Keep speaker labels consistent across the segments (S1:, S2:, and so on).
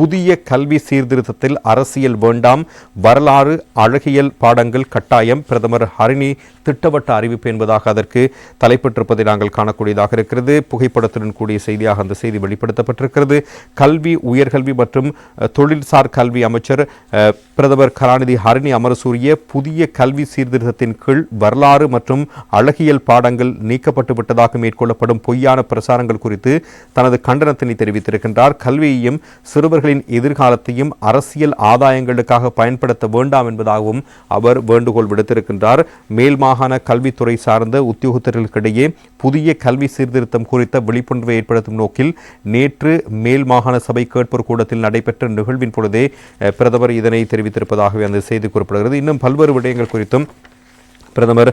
S1: புதிய கல்வி சீர்திருத்தத்தில் அரசியல் வேண்டாம் வரலாறு அழகியல் பாடங்கள் கட்டாயம் பிரதமர் ஹரிணி திட்டவட்ட அறிவிப்பு என்பதாக அதற்கு தலைப்பட்டிருப்பதை நாங்கள் காணக்கூடியதாக இருக்கிறது. புகைப்படத்துடன் கூடிய செய்தியாக அந்த செய்தி வெளிப்படுத்தப்பட்டிருக்கிறது. கல்வி உயர்கல்வி மற்றும் தொழில்சார் கல்வி அமைச்சர் பிரதமர் கலாநிதி ஹரிணி அமரசூரிய புதிய கல்வி சீர்திருத்தத்தின் கீழ் வரலாறு மற்றும் அழகியல் பாடங்கள் நீக்கப்பட்டு விட்டதாக மேற்கொள்ளப்படும் பொய்யான பிரசாரங்கள் குறித்து தனது கண்டனத்தினை தெரிவித்திருக்கின்றார். கல்வியையும் சிறுவர்கள் சிறுவர்களின் எதிர்காலத்தையும் அரசியல் ஆதாயங்களுக்காக பயன்படுத்த வேண்டாம் என்பதாகவும் அவர் வேண்டுகோள் விடுத்திருக்கின்றார். மேல் மாகாண கல்வித்துறை சார்ந்த உத்தியோகத்தர்களுக்கிடையே புதிய கல்வி சீர்திருத்தம் குறித்த விழிப்புணர்வை ஏற்படுத்தும் நோக்கில் நேற்று மேல் மாகாண சபை கேட்போர் கூடத்தில் நடைபெற்ற நிகழ்வின் பொழுதே பிரதமர் இதனை தெரிவித்திருப்பதாகவே அந்த செய்தி குறிப்பிடுகிறது. இன்னும் பல்வேறு விடயங்கள் குறித்தும் பிரதமர்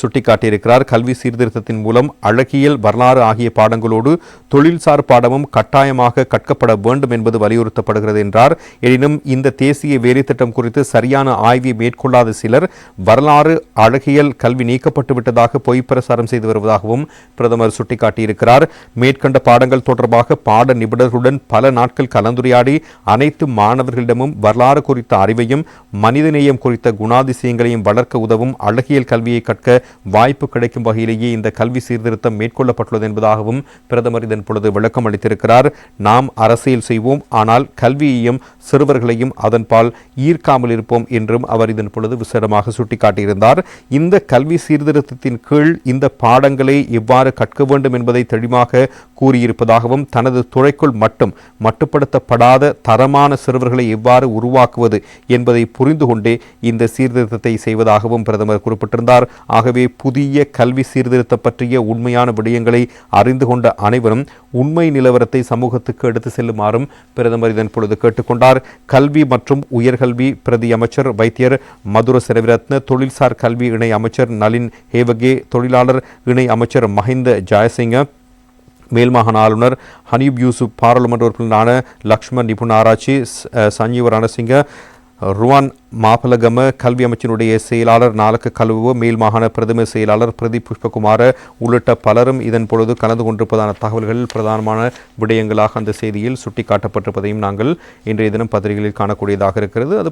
S1: சுட்டிக்காட்டியிருக்கிறார். கல்வி சீர்திருத்தத்தின் மூலம் அழகியல் வரலாறு ஆகிய பாடங்களோடு தொழில்சார் பாடமும் கட்டாயமாக கற்கப்பட வேண்டும் என்பது வலியுறுத்தப்படுகிறது என்றார். எனினும் இந்த தேசிய வேலை திட்டம் குறித்து சரியான ஆய்வை மேற்கொள்ளாத சிலர் வரலாறு அழகியல் கல்வி நீக்கப்பட்டு விட்டதாக பொய் பிரசாரம் செய்து வருவதாகவும் பிரதமர் சுட்டிக்காட்டியிருக்கிறார். மேற்கண்ட பாடங்கள் தொடர்பாக பாட நிபுணர்களுடன் பல நாட்கள் கலந்துரையாடி அனைத்து மாணவர்களிடமும் வரலாறு குறித்த அறிவையும் மனிதநேயம் குறித்த குணாதிசயங்களையும் வளர்க்க உதவும் அழகிய பொறியியல் கல்வியை கற்க வாய்ப்பு கிடைக்கும் வகையிலேயே இந்த கல்வி சீர்திருத்தம் மேற்கொள்ளப்பட்டுள்ளது என்பதாகவும் பிரதமர் இதன் பொழுது விளக்கம் அளித்திருக்கிறார். நாம் அரசியல் செய்வோம் ஆனால் கல்வியையும் சிறுவர்களையும் அதன்பால் ஈர்க்காமல் இருப்போம் என்றும் அவர் இதன் பொழுது விசேடமாக சுட்டிக்காட்டியிருந்தார். இந்த கல்வி சீர்திருத்தத்தின் கீழ் இந்த பாடங்களை எவ்வாறு கற்க வேண்டும் என்பதை தெளிவாக கூறியிருப்பதாகவும் தனது துறைக்குள் மட்டும் மட்டுப்படுத்தப்படாத தரமான சிறுவர்களை எவ்வாறு உருவாக்குவது என்பதை புரிந்து கொண்டே இந்த சீர்திருத்தத்தை செய்வதாகவும் பிரதமர் ஈடுபட்டிருந்தார் ஆகவே புதிய கல்வி சீர்திருத்தம் பற்றிய உண்மையான விடயங்களை அறிந்து கொண்ட அனைவரும் உண்மை நிலவரத்தை சமூகத்துக்கு எடுத்து செல்லுமாறும் பிரதமர் இதன் பொழுது கேட்டுக்கொண்டார். கல்வி மற்றும் உயர்கல்வி பிரதி அமைச்சர் வைத்தியர் மதுர செலவிரத்ன தொழில்சார் கல்வி இணை அமைச்சர் நளின் ஹேவகே தொழிலாளர் இணை அமைச்சர் மஹிந்த ஜாயசிங்க மேல்மாகாண ஆளுநர் ஹனீப் யூசுப் பாராளுமன்ற உறுப்பினரான லக்ஷ்மண் நிபுண ஆராய்ச்சி சஞ்சீவ் ரணசிங்க ருவான் மாபலகம கல்வி அமைச்சினுடைய செயலாளர் நாலக்கு கலுவ மேல் மாகாண பிரதம செயலாளர் பிரதீப் புஷ்பகுமார உள்ளிட்ட பலரும் இதன் பொழுது கலந்து கொண்டிருப்பதான தகவல்கள் பிரதானமான விடயங்களாக அந்த செய்தியில் சுட்டிக்காட்டப்பட்டிருப்பதையும் நாங்கள் இன்றைய தினம் பத்திரிகைகளில் காணக்கூடியதாக இருக்கிறது. அது